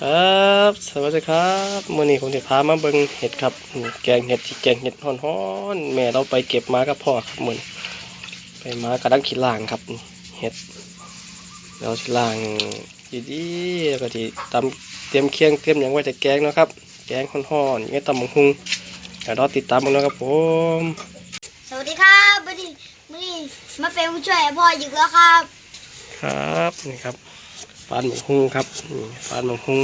ครับสวัสดีครับมื้อนี้ผมจะพามาเบิ่งเห็ดครับนี่แกงเห็ดที่แกงเห็ดฮ้อนๆแม่เราไปเก็บมากับพ่อครับมื้อนี้ไปมากระดังขี้ล่างครับนี่เห็ดเราสิล่างดีๆแล้วก็ที่ตำเตรียมเคียงเตรียมหยังไว้จะแกงเนาะครับ แกงฮ้อนๆงี้ตำบักหุ่งเดี๋ยวรอติดตามกันเนาะครับผมสวัสดีครับวันนี้วันนี้มาเป็นผู้ช่วยพ่ออยู่แล้วครับ ครับนี่ครับ ฟานบักหุ่งครับนี่ฟานบักหุ่ง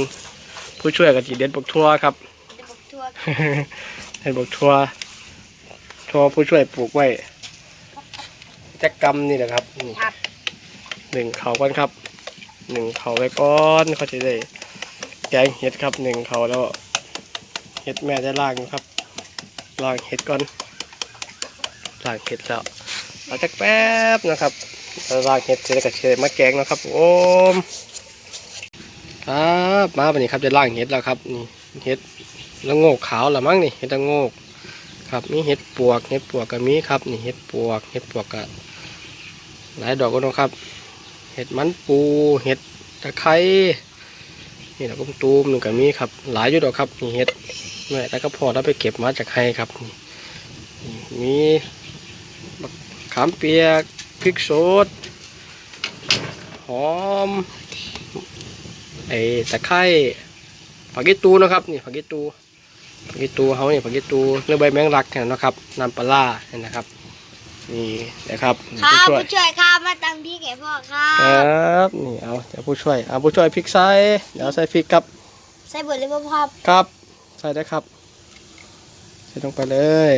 ผู้ช่วยกับจีเด็ดบักทั่วครับเดี๋ยวผมทัวร์เห็นบอกทัวทัวผู้ช่วยปลูกไว้แจ็คกำนี่แหละครับนี่ครับหนึ่งเขาก่อนครับหนึ่งเขาไว้ก่อนเขาจะได้แกงเห็ดครับหนึ่งเขาแล้วเห็ดแม่จะล่างครับล่างเห็ดก่อนล่างเห็ดแล้วเอาจักแป๊บนะครับแล้วล่างเห็ดเสร็จแล้วก็เชมาแกงนะครับโอม ครับมาวันนี้ครับจะล่างเห็ดแล้วครับนี่เห็ดละโงกขาวละมั้งนี่เห็ดละโงกครับมีเห็ดปวกเห็ดปวกก็มีครับนี่เห็ดปวกเห็ดปวกก็หลายดอกก็ต้องครับ เห็ดมันปูเห็ดตะไคร้นี่ดอกกุมตูมหนึ่งก็มีครับ หลายอยู่ดอกครับนี่เห็ดแม่แล้วก็พอแล้วไปเก็บมาจากไห้ครับนี่มีขามเปียกพริกสดหอม ไอ้ตะไคร้ผักกีตูนะครับนี่ผักกีตูผักกีตูเขาเนี่ยผักกีตูเนื้อใบแมงลักเนี่ยนะครับน้ำปลาร้าเนี่ยนะครับนี่นะครับครัผู้บช่วยผู้ช่วยครับมาตังพี่แก่พ่อครัครับบนี่เอาเดี๋ยวผู้ช่วยเอาผู้ช่วยพริกใส่เดี๋ยวใส่พริกครับใส่เบิร์ดเลยพ่อครับครับใส่ได้ครับใส่ลงไปเลย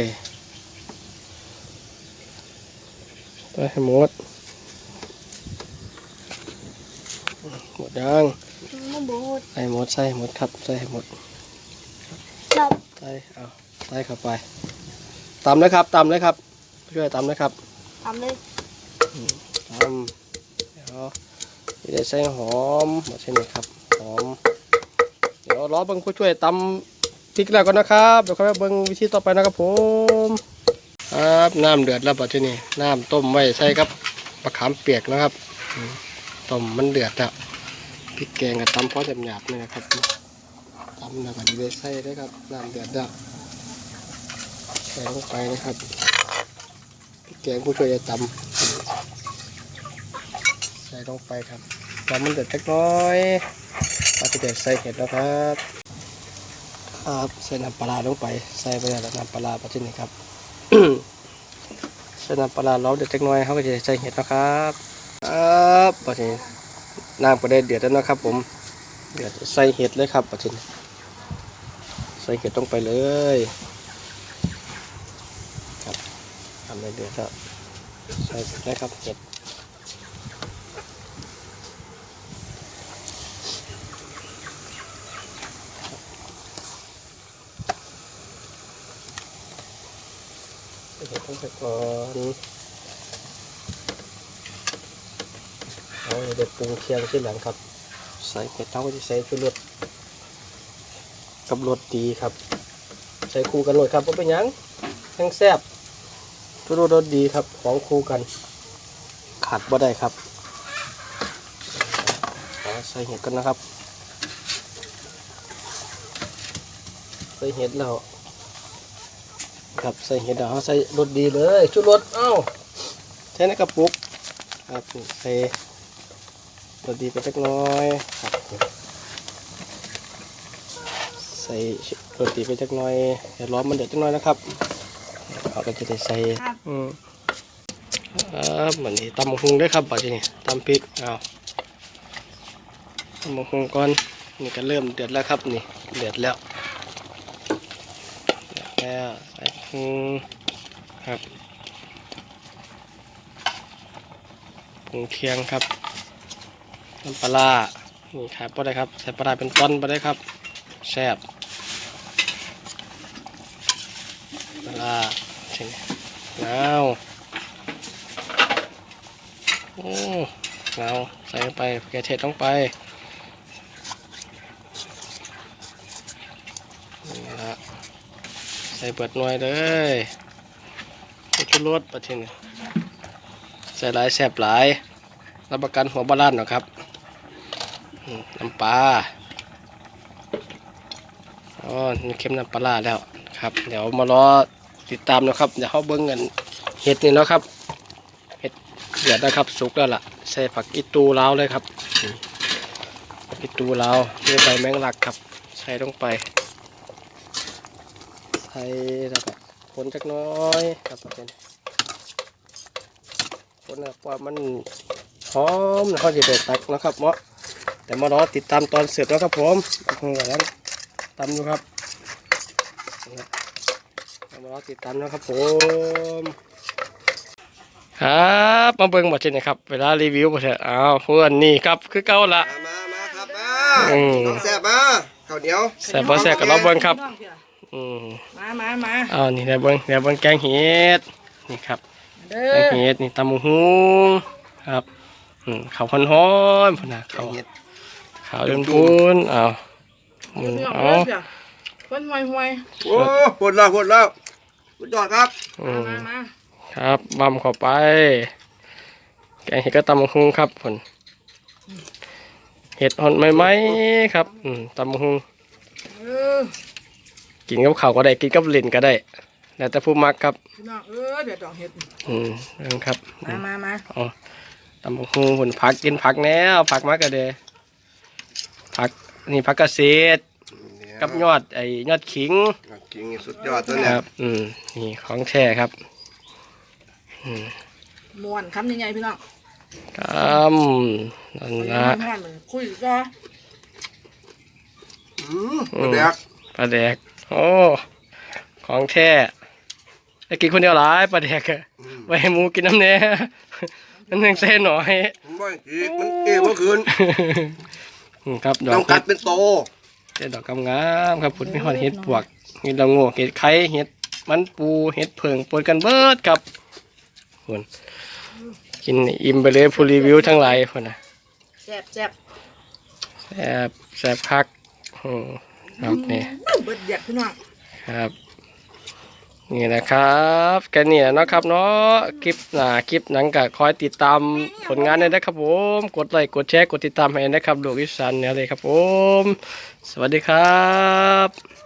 ไปให้หมดหมดยัง มะบูดใส่หมดใส่ให้หมดครับใส่ให้หมดดอกใส่เอาใส่เข้าไปตำเลยครับตำเลยครับช่วยตำเลยครับทำเลยตำเดี๋ยวจะได้ใส่หอมมาใช่ไหมครับหอมเดี๋ยวรอเบิ้งผู้ช่วยตำพริกแล้วก่อนนะครับเดี๋ยวค่อยมาเบิ้งวิธีต่อไปนะครับผมครับน้ำเดือดแล้วปัจจุบันน้ำต้มไว้ใส่ครับมะขามเปียกนะครับอืมต้มมันเดือดแล้ว พริกแกงกับตำพอหยาบๆนี่นะครับตำแล้วก็จะได้ใส่ได้ครับน้ำเดือดแล้วใส่ลงไปนะครับพริกแกงผู้ช่วยจะตำใส่ลงไปครับตำมันเดือดเล็กน้อยเราจะเดือดใส่เห็ดแล้วครับครับใส่น้ำปลาลงไปใส่ไปแล้วน้ำปลาร้าปัจจุบันครับใส่น้ำปลาร้าเราเดือดเล็กน้อยเขาก็จะใส่เห็ดแล้วครับครับปัจจุบัน น้ำก็ได้เดือดแล้วนะครับ ผมเดือดใส่เห็ดเลยครับปัจจุบันใส่เห็ดลงไปเลยครับทำในเดือดก็ใส่ได้ครับเห็ดเห็ดต้องไปก่อน เอาเด็ดปรุงเคียงที่หลังครับ ใส่เห็ดเท่าก็จะใส่ชุดรสกับรสดีครับ ใส่คู่กันเลยครับว่าเป็นหยังทั้งแซ่บทุรรสดีครับ ของคู่กัน ขาดบ่ได้ครับขอใส่เห็ดกันนะครับ ใส่เห็ดแล้วครับใส่เห็ดแล้วใส่รสดีเลยชุดรสเอ้าใช้ในกระปุกครับใส่ รสดีไปเล็กน้อยครับใส่รสดีไปเล็กน้อยเดี๋ยวร้อนมันเดือดเล็กน้อยนะครับเขาก็จะได้ใส่ครับอืมครับเหมือนที่ตำบักหุงด้วยครับปัจจุบันตำพริกเอาตำบักหุงก่อนนี่ก็เริ่มเดือดแล้วครับนี่เดือดแล้วเดือดแล้วใส่หุงครับปรุงเคียงครับ น้ำปลานี่ขาดปได้ครับใส่ปลาเป็นต้นปได้ครับแซ่บปลาใช่ไหมเอาโอ้เอาใส่ลงไปแกเทศลงไปนี่ละใส่เปิดหน่วยเลยใส่ชุดรสประเทศนี้ใส่หลายแซ่บหลายรับประกันหัวบาลานหรอครับ น้ำปลาอ๋อเค็มน้ำปลาแล้วครับ เดี๋ยวมารอติดตามนะครับ เดี๋ยวเขาเบิ้งกันเห็ดนี่เนาะครับเห็ดเดือดนะครับสุกแล้วล่ะใส่ผักอีตูเล้าเลยครับผักอีตูเล้าวด้วยใบแมงลักครับ ใส่ลงไป ใส่แล้วก็คนจักน้อยครับเป็นคนนะว่ามันหอมเขาจะได้ตักนะครับเนาะ แต่มารอติดตามตอนเสร็จแล้วครับผมอืมแล้วตำดูครับนี่มารอติดตามนะครับผมครับมาเบิ่งหมดเช่นนะครับ เวลารีวิวหมดเถอะอ้าวเพื่อนนี่ครับคือเก่าละมามามาครับมาอืมน้องแซ่บมาข้าวเหนียวแซ่บบ่แซ่บก็รอเบิ่งครับอืมมามามาอ้าวนี่เดี๋ยวเบิ่งเดี๋ยวเบิ่งแกงเห็ดนี่ครับเด้แกงอเห็ดนี่ตำบักหุงครับอืมข้าวพันฮ้อนพุ่นนะข้าข้าววเห็ดข้าวเดือนพูนอ้าวอืมพี่น้องเอาเด้อจ้ะคนห่วยห่วยโอ้ปวดแล้วปวดแล้วสุดยอดครับอืมามมามาครับบำเข้าไป แกงเห็ดก็ตำบักหุงครับผลเห็ดอ่อนไหมๆครับ อืมตำบักหุงเออกินกับข้าวก็ได้กินกับลิ้นก็ได้ แล้วแต่ผู้มักครับพี่น้องเออเดี๋ยวดอกเห็ดอืมเบิ่งครับ มามามาอ๋อตำบักหุ่งผลผักกินผักแน่เอาผักมากระเด ผักนี่ผักเกษตรกับยอดไอ้ยอดขิงกินสุดยอดตัวคเนี้ยรับอืมนี่ของแท้ครับอืมม่วนคำยังไงพี่น้องกำนั่นคนละม่วนเหมือนคุยก็อืมปวดแดกปลาแดกโอ้ของแท้ไอ้กินคนเดียวหลายปลาแดกอะอืมไว้ให้หมูกินน้ำเนี้ยนั่นหนึ่งเส้นหน่อยมันบ่อยอีกมันเอวเมื่อคืน อืมครับดอต้องกกัเห็ดดเป็นโต เห็ดดอกกำงามครับผุดมีหอดเห็ดปวกเห็ดดอกโงกเห็ดไข่เห็ดมันปูเห็ดเผิงปนกันเบิดครับคุณกินอิ่มไปเลยผู้รีวิวทั้งหลายคนนะแซ่บแซ่บแซ่บแซ่บคักอืมครับนี่ เบิดเด็ดพี่น้องครับ นี่นะครับแค่นี้แหละเนะครับเนาะคลิปหน้าคลิปหนังก็คอยติดตามผลงานได้นะครับผม กดไลค์กดแชร์กดติดตามให้นะครับลูกอิสันเนี่ยเลยครับผม สวัสดีครับ